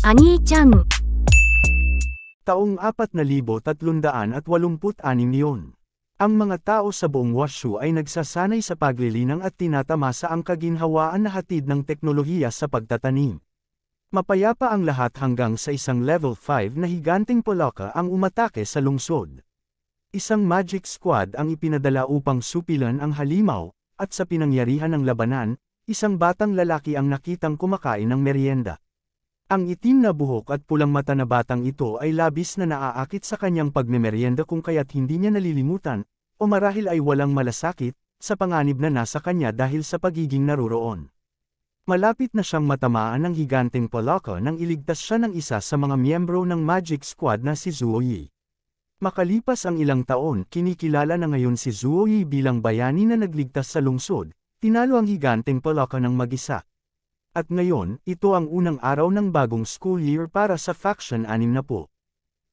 Ani-chan. Taong 4,386 yun. Ang mga tao sa buong Washu ay nagsasanay sa paglilinang at tinatamasa ang kaginhawaan na hatid ng teknolohiya sa pagtatanim. Mapayapa ang lahat hanggang sa isang level 5 na higanting polaka ang umatake sa lungsod. Isang magic squad ang ipinadala upang supilan ang halimaw, at sa pinangyarihan ng labanan, isang batang lalaki ang nakitang kumakain ng merienda. Ang itim na buhok at pulang mata na batang ito ay labis na naaakit sa kanyang pagmemeryenda kung kaya't hindi niya nalilimutan, o marahil ay walang malasakit, sa panganib na nasa kanya dahil sa pagiging naruroon. Malapit na siyang matamaan ng higanteng Polaka nang iligtas siya ng isa sa mga miyembro ng Magic Squad na si Zuoyi. Makalipas ang ilang taon, kinikilala na ngayon si Zuoyi bilang bayani na nagligtas sa lungsod, tinalo ang higanteng Polaka ng mag-isa. At ngayon, ito ang unang araw ng bagong school year para sa Faction 6 na po.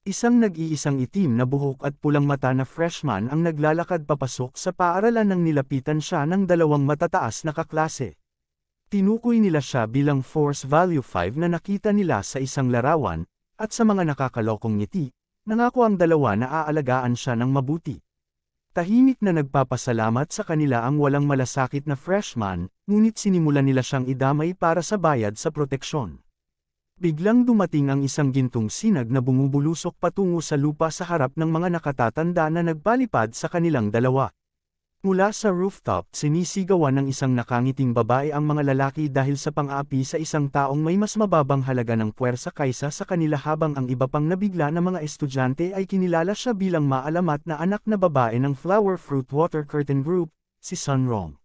Isang nag-iisang itim na buhok at pulang mata na freshman ang naglalakad papasok sa paaralan nang nilapitan siya ng dalawang matataas na kaklase. Tinukoy nila siya bilang Force Value 5 na nakita nila sa isang larawan, at sa mga nakakalokong ngiti, nangako ang dalawa na aalagaan siya ng mabuti. Tahimik na nagpapasalamat sa kanila ang walang malasakit na freshman, ngunit sinimulan nila siyang idamay para sa bayad sa proteksyon. Biglang dumating ang isang gintong sinag na bumubulusok patungo sa lupa sa harap ng mga nakatatanda na nagpalipad sa kanilang dalawa. Mula sa rooftop, sinisigawan ng isang nakangiting babae ang mga lalaki dahil sa pang-aapi sa isang taong may mas mababang halaga ng puwersa kaysa sa kanila habang ang iba pang nabigla na mga estudyante ay kinilala siya bilang maalamat na anak na babae ng Flower Fruit Water Curtain Group, si Sunrong.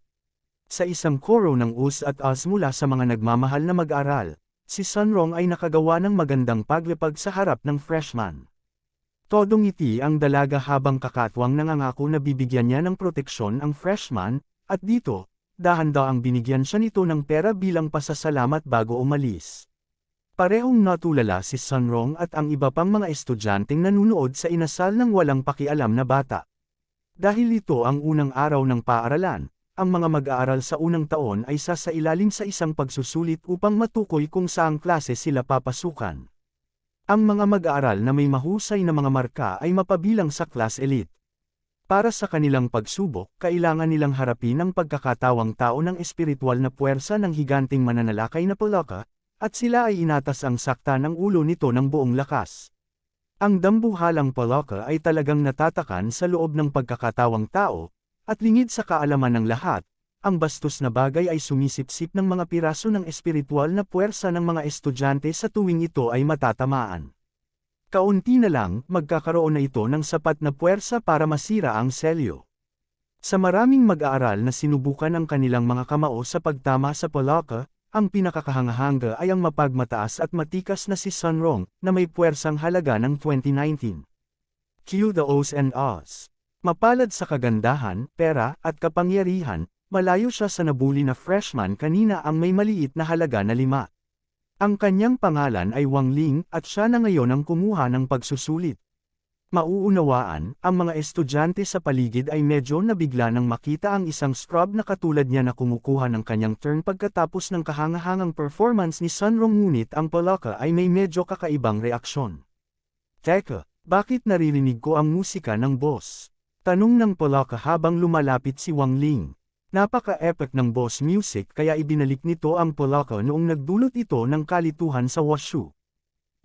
Sa isang koro ng us at as mula sa mga nagmamahal na mag-aral, si Sunrong ay nakagawa ng magandang paglipag sa harap ng freshman. Todong ngiti ang dalaga habang kakatwang nangangako na bibigyan niya ng proteksyon ang freshman, at dito, dahan-daang binigyan siya nito ng pera bilang pasasalamat bago umalis. Parehong natulala si Sunrong at ang iba pang mga estudyanteng nanunood sa inasal ng walang pakialam na bata. Dahil ito ang unang araw ng paaralan, ang mga mag-aaral sa unang taon ay sasailalim sa isang pagsusulit upang matukoy kung saang klase sila papasukan. Ang mga mag-aaral na may mahusay na mga marka ay mapabilang sa class elite. Para sa kanilang pagsubok, kailangan nilang harapin ang pagkakatawang tao ng espiritual na puwersa ng higanting mananalakay na Polaka, at sila ay inatas ang sakta ng ulo nito ng buong lakas. Ang dambuhalang Polaka ay talagang natatakan sa loob ng pagkakatawang tao, at lingid sa kaalaman ng lahat, ang bastos na bagay ay sumisipsip ng mga piraso ng espiritual na puwersa ng mga estudyante sa tuwing ito ay matatamaan. Kaunti na lang, magkakaroon na ito ng sapat na puwersa para masira ang selyo. Sa maraming mag-aaral na sinubukan ang kanilang mga kamao sa pagtama sa Polaka, ang pinakakahangahanga ay ang mapagmataas at matikas na si Sunrong, na may puwersang halaga ng 2019. Cue the O's and Ahs. Mapalad sa kagandahan, pera, at kapangyarihan, malayo siya sa nabuli na freshman kanina ang may maliit na halaga na lima. Ang kanyang pangalan ay Wang Ling at siya na ngayon ang kumuha ng pagsusulit. Mauunawaan, ang mga estudyante sa paligid ay medyo nabigla nang makita ang isang scrub na katulad niya na kumukuha ng kanyang turn pagkatapos ng kahangahangang performance ni Sunrong ngunit ang Palaka ay may medyo kakaibang reaksyon. Teka, bakit naririnig ko ang musika ng boss? Tanong ng Palaka habang lumalapit si Wang Ling. Napaka-epic ng boss music kaya ibinalik nito ang Polaka noong nagdulot ito ng kalituhan sa Washu.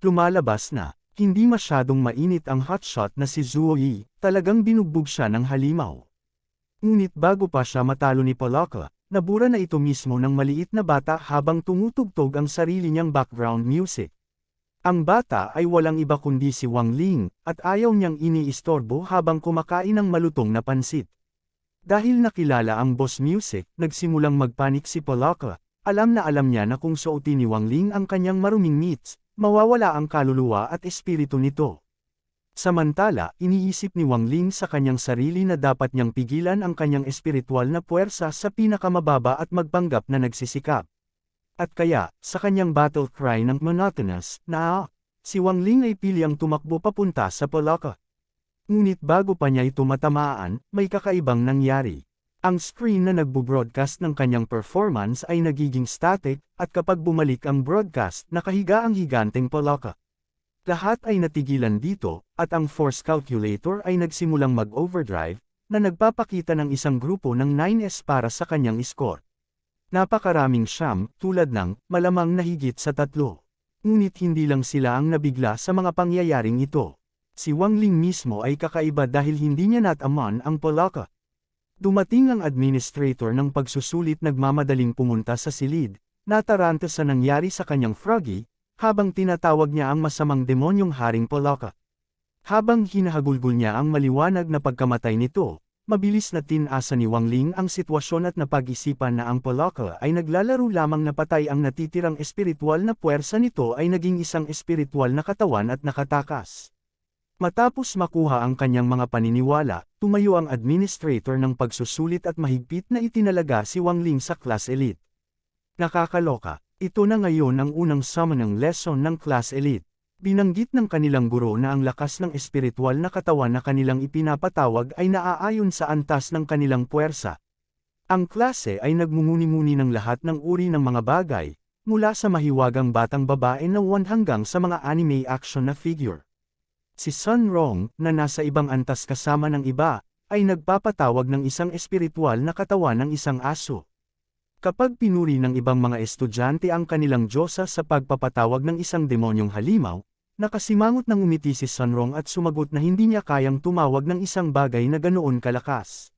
Lumalabas na, hindi masyadong mainit ang hotshot na si Zuo Yi, talagang binugbog siya ng halimaw. Ngunit bago pa siya matalo ni Polaka, nabura na ito mismo ng maliit na bata habang tumutugtog ang sarili niyang background music. Ang bata ay walang iba kundi si Wang Ling, at ayaw niyang iniistorbo habang kumakain ng malutong na pansit. Dahil nakilala ang boss music, nagsimulang magpanik si Polaka. Alam na alam niya na kung suotin ni Wang Ling ang kanyang maruming meats, mawawala ang kaluluwa at espiritu nito. Samantala, iniisip ni Wang Ling sa kanyang sarili na dapat niyang pigilan ang kanyang espiritual na puwersa sa pinakamababa at magpanggap na nagsisikap. At kaya, sa kanyang battle cry ng monotonous, na si Wang Ling ay piliang tumakbo papunta sa Polaka. Ngunit bago pa niya ito matamaan, may kakaibang nangyari. Ang screen na nagbo-broadcast ng kanyang performance ay nagiging static, at kapag bumalik ang broadcast, nakahiga ang higanteng palaka. Lahat ay natigilan dito, at ang force calculator ay nagsimulang mag-overdrive, na nagpapakita ng isang grupo ng 9S para sa kanyang score. Napakaraming siyam, tulad ng, malamang na higit sa tatlo. Ngunit hindi lang sila ang nabigla sa mga pangyayaring ito. Si Wang Ling mismo ay kakaiba dahil hindi niya nataman ang palaka. Dumating ang administrator ng pagsusulit nagmamadaling pumunta sa silid, nataranta sa nangyari sa kanyang froggy, habang tinatawag niya ang masamang demonyong haring Polaka. Habang hinahagulgol niya ang maliwanag na pagkamatay nito, mabilis na tinasa ni Wang Ling ang sitwasyon at napag-isipan na ang Polaka ay naglalaro lamang na patay ang natitirang espiritual na puwersa nito ay naging isang espiritual na katawan at nakatakas. Matapos makuha ang kanyang mga paniniwala, tumayo ang administrator ng pagsusulit at mahigpit na itinalaga si Wang Ling sa class elite. Nakakaloka, ito na ngayon ang unang summoning lesson ng class elite. Binanggit ng kanilang guro na ang lakas ng espiritual na katawan na kanilang ipinapatawag ay naaayon sa antas ng kanilang puwersa. Ang klase ay nagmumuni-muni ng lahat ng uri ng mga bagay, mula sa mahiwagang batang babae na 1 hanggang sa mga anime action na figure. Si Sun Rong, na nasa ibang antas kasama ng iba, ay nagpapatawag ng isang espiritual na katawan ng isang aso. Kapag pinuri ng ibang mga estudyante ang kanilang Diyosa sa pagpapatawag ng isang demonyong halimaw, nakasimangot ng umiti si Sun Rong at sumagot na hindi niya kayang tumawag ng isang bagay na ganoon kalakas.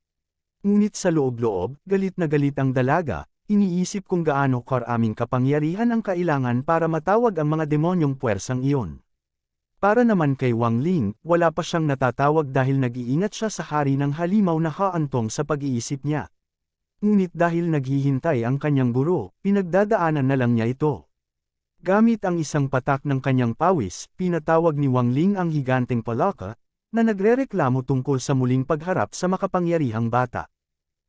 Ngunit sa loob-loob, galit na galit ang dalaga, iniisip kung gaano karaming kapangyarihan ang kailangan para matawag ang mga demonyong puwersang iyon. Para naman kay Wang Ling, wala pa siyang natatawag dahil nag-iingat siya sa hari ng halimaw na haantong sa pag-iisip niya. Ngunit dahil naghihintay ang kanyang guro, pinagdadaanan na lang niya ito. Gamit ang isang patak ng kanyang pawis, pinatawag ni Wang Ling ang higanteng palaka, na nagrereklamo tungkol sa muling pagharap sa makapangyarihang bata.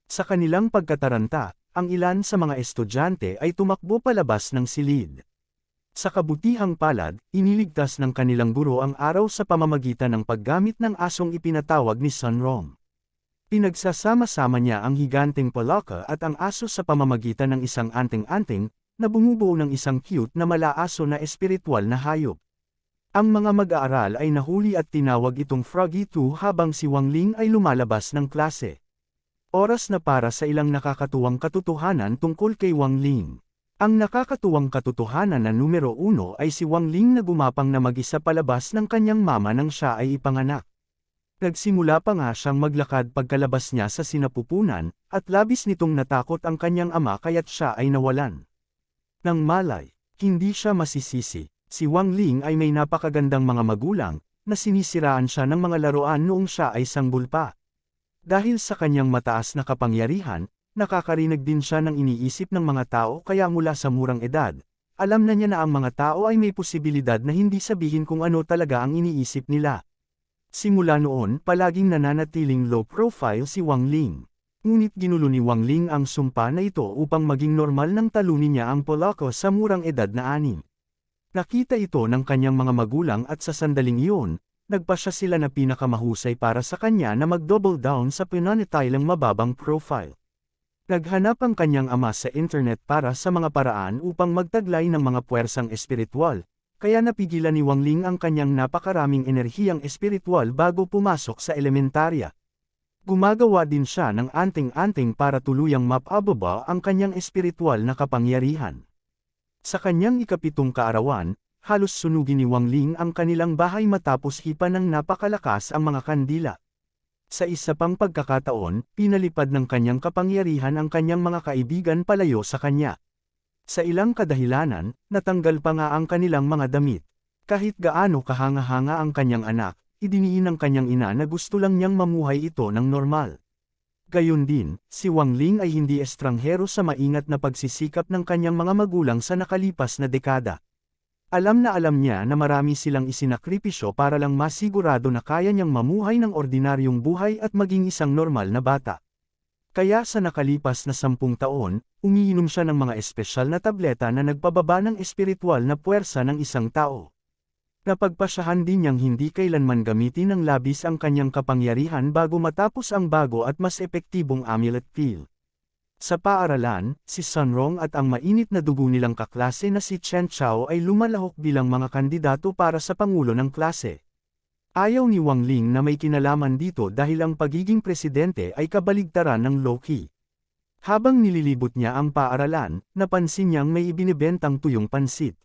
Sa kanilang pagkataranta, ang ilan sa mga estudyante ay tumakbo palabas ng silid. Sa kabutihang palad, iniligtas ng kanilang guro ang araw sa pamamagitan ng paggamit ng asong ipinatawag ni Sun Rong. Pinagsasama-sama niya ang higanteng palaka at ang aso sa pamamagitan ng isang anting-anting, na bumubuo ng isang cute na malaaso na espiritual na hayop. Ang mga mag-aaral ay nahuli at tinawag itong Froggy 2 habang si Wang Ling ay lumalabas ng klase. Oras na para sa ilang nakakatuwang katotohanan tungkol kay Wang Ling. Ang nakakatuwang katotohanan na numero uno ay si Wang Ling na gumapang na mag-isa palabas ng kanyang mama nang siya ay ipanganak. Nagsimula pa nga siyang maglakad pagkalabas niya sa sinapupunan, at labis nitong natakot ang kanyang ama kaya't siya ay nawalan. Nang malay, hindi siya masisisi, si Wang Ling ay may napakagandang mga magulang, na sinisiraan siya ng mga laruan noong siya ay sanggol pa. Dahil sa kanyang mataas na kapangyarihan, Nakakarinig din siya ng iniisip ng mga tao kaya mula sa murang edad, alam na niya na ang mga tao ay may posibilidad na hindi sabihin kung ano talaga ang iniisip nila. Simula noon, palaging nananatiling low profile si Wang Ling. Ngunit ginulo ni Wang Ling ang sumpa na ito upang maging normal nang talunin niya ang Polako sa murang edad na anim. Nakita ito ng kanyang mga magulang at sa sandaling iyon, nagpa siya sila na pinakamahusay para sa kanya na mag-double down sa pinanitilang mababang profile. Naghanap ang kanyang ama sa internet para sa mga paraan upang magtaglay ng mga puwersang espiritual, kaya napigilan ni Wang Ling ang kanyang napakaraming enerhiyang espiritual bago pumasok sa elementarya. Gumagawa din siya ng anting-anting para tuluyang mapababa ang kanyang espiritual na kapangyarihan. Sa kanyang ikapitong kaarawan, halos sunugin ni Wang Ling ang kanilang bahay matapos hipa ng napakalakas ang mga kandila. Sa isa pang pagkakataon, pinalipad ng kanyang kapangyarihan ang kanyang mga kaibigan palayo sa kanya. Sa ilang kadahilanan, natanggal pa nga ang kanilang mga damit. Kahit gaano kahanga-hanga ang kanyang anak, idiniin ng kanyang ina na gusto lang niyang mamuhay ito ng normal. Gayon din, si Wang Ling ay hindi estranghero sa maingat na pagsisikap ng kanyang mga magulang sa nakalipas na dekada. Alam na alam niya na marami silang isinakripisyo para lang masigurado na kaya niyang mamuhay ng ordinaryong buhay at maging isang normal na bata. Kaya sa nakalipas na sampung taon, umiinom siya ng mga espesyal na tableta na nagpababa ng espiritual na puwersa ng isang tao. Napagpasyahan din niyang hindi kailanman gamitin ng labis ang kanyang kapangyarihan bago matapos ang bago at mas epektibong amulet peel. Sa paaralan, si Sunrong at ang mainit na dugo nilang kaklase na si Chen Chao ay lumalahok bilang mga kandidato para sa pangulo ng klase. Ayaw ni Wang Ling na may kinalaman dito dahil ang pagiging presidente ay kabaligtaran ng Loki. Habang nililibot niya ang paaralan, napansin niyang may ibinibentang tuyong pansit.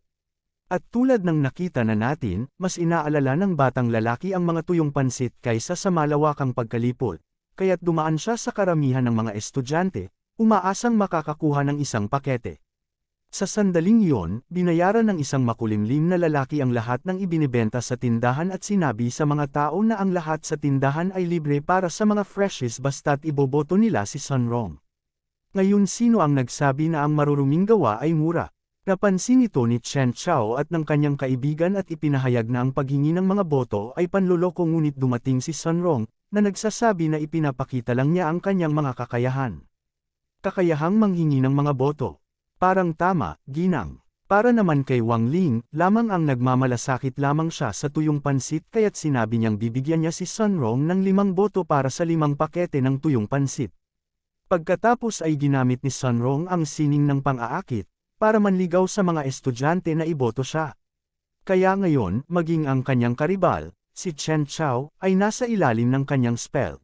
At tulad ng nakita na natin, mas inaalala ng batang lalaki ang mga tuyong pansit kaysa sa malawakang pagkalipot, kaya't dumaan siya sa karamihan ng mga estudyante, umaasang makakakuha ng isang pakete. Sa sandaling iyon, binayaran ng isang makulimlim na lalaki ang lahat ng ibinibenta sa tindahan at sinabi sa mga tao na ang lahat sa tindahan ay libre para sa mga freshies basta't iboboto nila si Sunrong. Ngayon sino ang nagsabi na ang maruruming gawa ay mura? Napansin ito ni Chen Chao at ng kanyang kaibigan at ipinahayag na ang paghingi ng mga boto ay panluloko ngunit dumating si Sunrong, na nagsasabi na ipinapakita lang niya ang kanyang mga kakayahan. Kakayahang manghingi ng mga boto. Parang tama, ginang. Para naman kay Wang Ling, lamang ang nagmamalasakit lamang siya sa tuyong pansit kaya't sinabi niyang bibigyan niya si Sunrong ng limang boto para sa limang pakete ng tuyong pansit. Pagkatapos ay ginamit ni Sunrong ang sining ng pang-aakit, para manligaw sa mga estudyante na iboto siya. Kaya ngayon, maging ang kanyang karibal, si Chen Chao, ay nasa ilalim ng kanyang spell.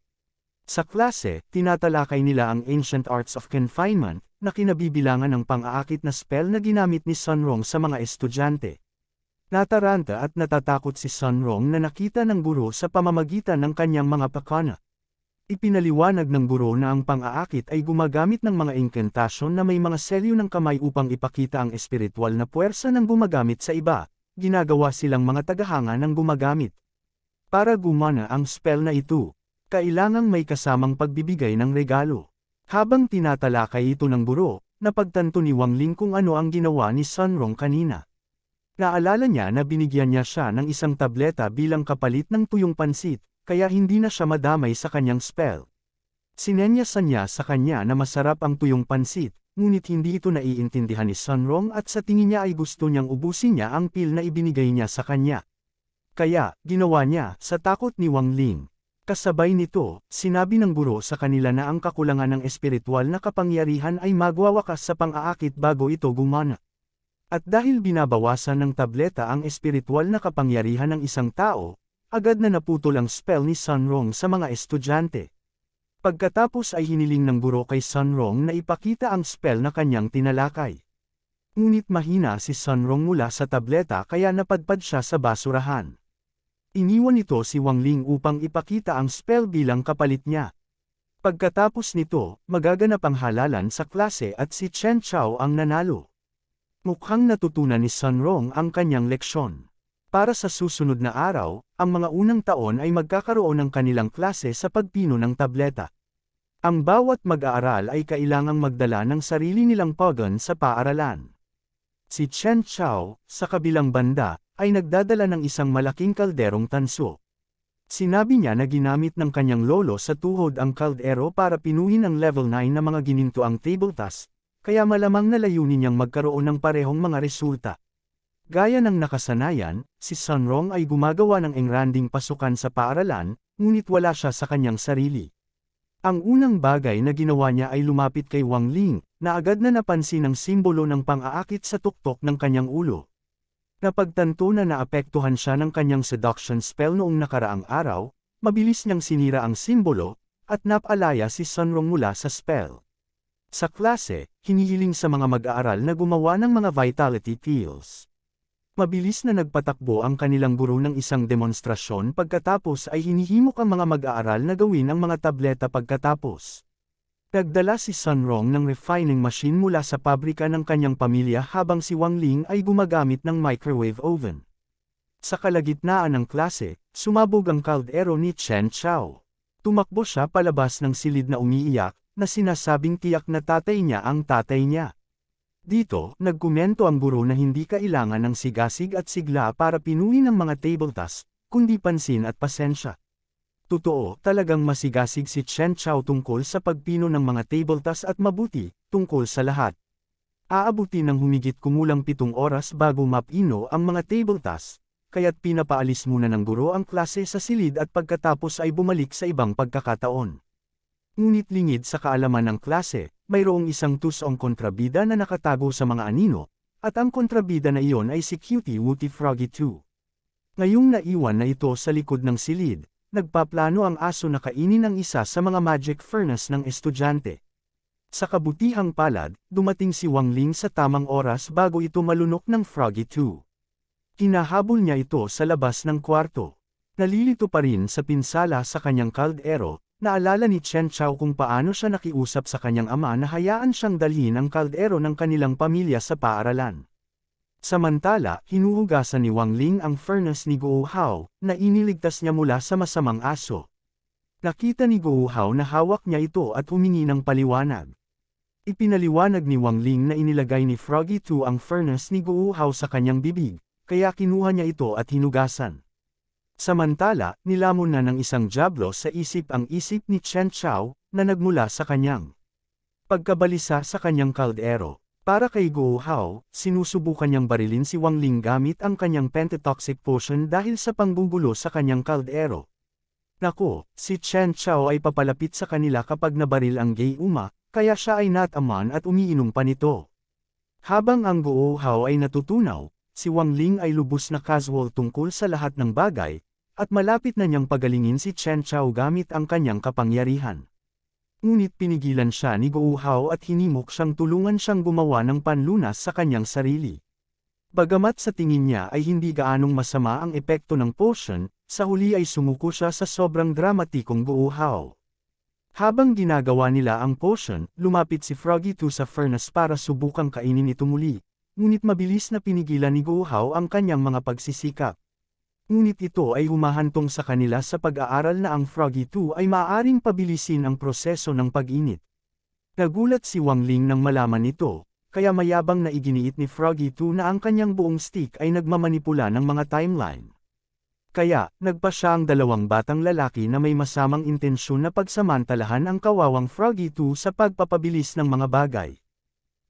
Sa klase, tinatalakay nila ang Ancient Arts of Confinement, na kinabibilangan ng pang-aakit na spell na ginamit ni Sunrong sa mga estudyante. Nataranta at natatakot si Sunrong na nakita ng guro sa pamamagitan ng kanyang mga pakana. Ipinaliwanag ng guro na ang pang-aakit ay gumagamit ng mga incantation na may mga selyo ng kamay upang ipakita ang espiritual na puwersa ng gumagamit sa iba, ginagawa silang mga tagahanga ng gumagamit. Para gumana ang spell na ito, kailangang may kasamang pagbibigay ng regalo. Habang tinatalakay ito ng guro, napagtanto ni Wang Ling kung ano ang ginawa ni Sunrong kanina. Naalala niya na binigyan niya siya ng isang tableta bilang kapalit ng tuyong pansit, kaya hindi na siya madamay sa kanyang spell. Sinenyasan niya sa kanya na masarap ang tuyong pansit, ngunit hindi ito naiintindihan ni Sunrong at sa tingin niya ay gusto niyang ubusin niya ang pil na ibinigay niya sa kanya. Kaya, ginawa niya, sa takot ni Wang Ling. Kasabay nito, sinabi ng guro sa kanila na ang kakulangan ng espiritual na kapangyarihan ay magwawakas sa pang-aakit bago ito gumana. At dahil binabawasan ng tableta ang espiritual na kapangyarihan ng isang tao, agad na naputol ang spell ni Sunrong sa mga estudyante. Pagkatapos ay hiniling ng guro kay Sunrong na ipakita ang spell na kanyang tinalakay. Ngunit mahina si Sunrong mula sa tableta kaya napadpad siya sa basurahan. Iniwan nito si Wang Ling upang ipakita ang spell bilang kapalit niya. Pagkatapos nito, magaganap ang halalan sa klase at si Chen Chao ang nanalo. Mukhang natutunan ni Sunrong ang kanyang leksyon. Para sa susunod na araw, ang mga unang taon ay magkakaroon ng kanilang klase sa pagpino ng tableta. Ang bawat mag-aaral ay kailangang magdala ng sarili nilang pogon sa paaralan. Si Chen Chao, sa kabilang banda, ay nagdadala ng isang malaking kalderong tanso. Sinabi niya na ginamit ng kanyang lolo sa tuhod ang kaldero para pinuhin ang level 9 na mga ginintoang table task, kaya malamang na layunin niyang magkaroon ng parehong mga resulta. Gaya ng nakasanayan, si Sunrong ay gumagawa ng engranding pasukan sa paaralan, ngunit wala siya sa kanyang sarili. Ang unang bagay na ginawa niya ay lumapit kay Wang Ling, na agad na napansin ang simbolo ng pang-aakit sa tuktok ng kanyang ulo. Napagtanto na naapektuhan siya ng kanyang seduction spell noong nakaraang araw, mabilis niyang sinira ang simbolo, at napalaya si Sunrong mula sa spell. Sa klase, hinihiling sa mga mag-aaral na gumawa ng mga vitality pills. Mabilis na nagpatakbo ang kanilang guro ng isang demonstrasyon pagkatapos ay hinihimok ang mga mag-aaral na gawin ang mga tableta pagkatapos. Nagdala si Sunrong ng refining machine mula sa pabrika ng kanyang pamilya habang si Wang Ling ay gumagamit ng microwave oven. Sa kalagitnaan ng klase, sumabog ang kaldero ni Chen Chao. Tumakbo siya palabas ng silid na umiiyak, na sinasabing tiyak na tatay niya ang tatay niya. Dito, nagkomento ang guro na hindi kailangan ng sigasig at sigla para pinuhin ang mga table task, kundi pansin at pasensya. Totoo, talagang masigasig si Chen Chao tungkol sa pagpino ng mga table task at mabuti, tungkol sa lahat. Aabuti ng humigit kumulang pitong oras bago mapino ang mga table task, kaya't pinapaalis muna ng guro ang klase sa silid at pagkatapos ay bumalik sa ibang pagkakataon. Ngunit lingid sa kaalaman ng klase, mayroong isang tusong kontrabida na nakatago sa mga anino, at ang kontrabida na iyon ay si Cutie Wooty Froggy 2. Ngayong naiwan na ito sa likod ng silid, nagpaplano ang aso na kainin ang isa sa mga magic furnace ng estudyante. Sa kabutihang palad, dumating si Wang Ling sa tamang oras bago ito malunok ng Froggy 2. Hinahabol niya ito sa labas ng kwarto. Nalilito pa rin sa pinsala sa kanyang kaldero, naalala ni Chen Chao kung paano siya nakiusap sa kanyang ama na hayaan siyang dalhin ang kaldero ng kanilang pamilya sa paaralan. Samantala, hinuhugasan ni Wang Ling ang furnace ni Guo Hao, na iniligtas niya mula sa masamang aso. Nakita ni Guo Hao na hawak niya ito at humingi ng paliwanag. Ipinaliwanag ni Wang Ling na inilagay ni Froggy 2 ang furnace ni Guo Hao sa kanyang bibig, kaya kinuha niya ito at hinugasan. Samantala, nilamon na ng isang jablo sa isip ang isip ni Chen Chao, na nagmula sa kanyang pagkabalisa sa kanyang kaldero. Para kay Guo Hao, sinusubukan niyang barilin si Wang Ling gamit ang kanyang pentatoxic potion dahil sa panggugulo sa kanyang kaldero. Nako, si Chen Chao ay papalapit sa kanila kapag nabaril ang gay uma, kaya siya ay nataman at umiinom pa nito. Habang ang Guo Hao ay natutunaw, si Wang Ling ay lubos na casual tungkol sa lahat ng bagay, at malapit na niyang pagalingin si Chen Chao gamit ang kanyang kapangyarihan. Ngunit pinigilan siya ni Guo Hao at hinimok siyang tulungan siyang gumawa ng panlunas sa kanyang sarili. Bagamat sa tingin niya ay hindi gaanong masama ang epekto ng potion, sa huli ay sumuko siya sa sobrang dramatikong Guo Hao. Habang ginagawa nila ang potion, lumapit si Froggy 2 sa furnace para subukang kainin ito muli, ngunit mabilis na pinigilan ni Guo Hao ang kanyang mga pagsisikap. Ngunit ito ay humahantong sa kanila sa pag-aaral na ang Froggy 2 ay maaaring pabilisin ang proseso ng pag-init. Nagulat si Wang Ling nang malaman ito, kaya mayabang na iginiit ni Froggy 2 na ang kanyang buong stick ay nagmamanipula ng mga timeline. Kaya, nagpa siya ang dalawang batang lalaki na may masamang intensyon na pagsamantalahan ang kawawang Froggy 2 sa pagpapabilis ng mga bagay.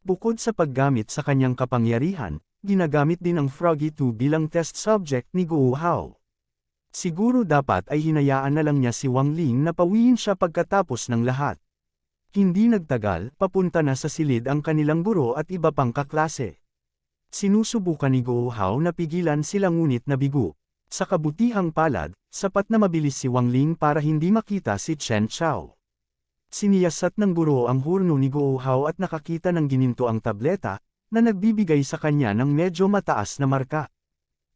Bukod sa paggamit sa kanyang kapangyarihan, ginagamit din ang Froggy 2 bilang test subject ni Guo Hao. Siguro dapat ay hinayaan na lang niya si Wang Ling na pawiin siya pagkatapos ng lahat. Hindi nagtagal, papunta na sa silid ang kanilang guro at iba pang kaklase. Sinusubukan ni Guo Hao na pigilan sila ngunit nabigo. Sa kabutihang palad, sapat na mabilis si Wang Ling para hindi makita si Chen Chao. Siniyasat ng guro ang hurno ni Guo Hao at nakakita ng gininto ang tableta, na nagbibigay sa kanya ng medyo mataas na marka.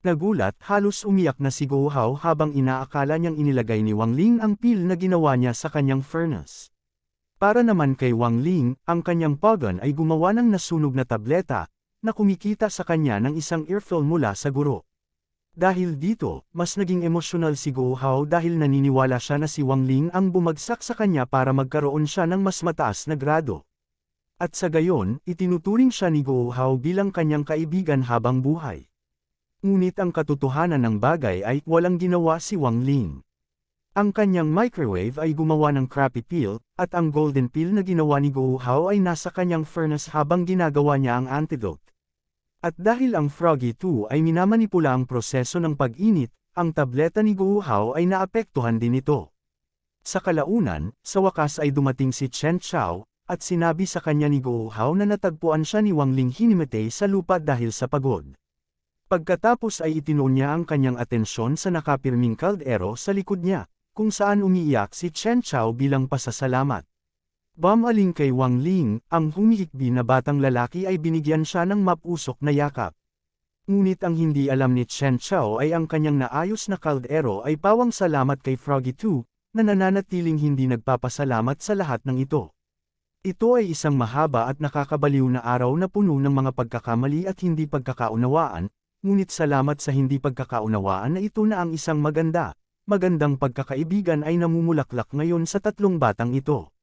Nagulat halos umiyak na si Go Hao habang inaakala niyang inilagay ni Wang Ling ang pil na ginawa niya sa kanyang furnace. Para naman kay Wang Ling, ang kanyang pagan ay gumawa ng nasunog na tableta, na kumikita sa kanya ng isang earful mula sa guro. Dahil dito, mas naging emosyonal si Go Hao dahil naniniwala siya na si Wang Ling ang bumagsak sa kanya para magkaroon siya ng mas mataas na grado. At sa gayon, itinuturing siya ni Go Hao bilang kanyang kaibigan habang buhay. Ngunit ang katotohanan ng bagay ay walang ginawa si Wang Ling. Ang kanyang microwave ay gumawa ng crappy peel, at ang golden peel na ginawa ni Go Hao ay nasa kanyang furnace habang ginagawa niya ang antidote. At dahil ang Froggy 2 ay minamanipula ang proseso ng pag-init, ang tableta ni Go Hao ay naapektuhan din ito. Sa kalaunan, sa wakas ay dumating si Chen Chao, at sinabi sa kanya ni Go Hao na natagpuan siya ni Wang Ling Hinimatay sa lupa dahil sa pagod. Pagkatapos ay itinuon niya ang kanyang atensyon sa nakapirming kaldero sa likod niya, kung saan umiiyak si Chen Chao bilang pasasalamat. Bamaling kay Wang Ling, ang humihikbi na batang lalaki ay binigyan siya ng mapusok na yakap. Ngunit ang hindi alam ni Chen Chao ay ang kanyang naayos na kaldero ay pawang salamat kay Froggy 2, na nananatiling hindi nagpapasalamat sa lahat ng ito. Ito ay isang mahaba at nakakabaliw na araw na puno ng mga pagkakamali at hindi pagkakaunawaan, ngunit salamat sa hindi pagkakaunawaan na ito na ang isang maganda, magandang pagkakaibigan ay namumulaklak ngayon sa tatlong batang ito.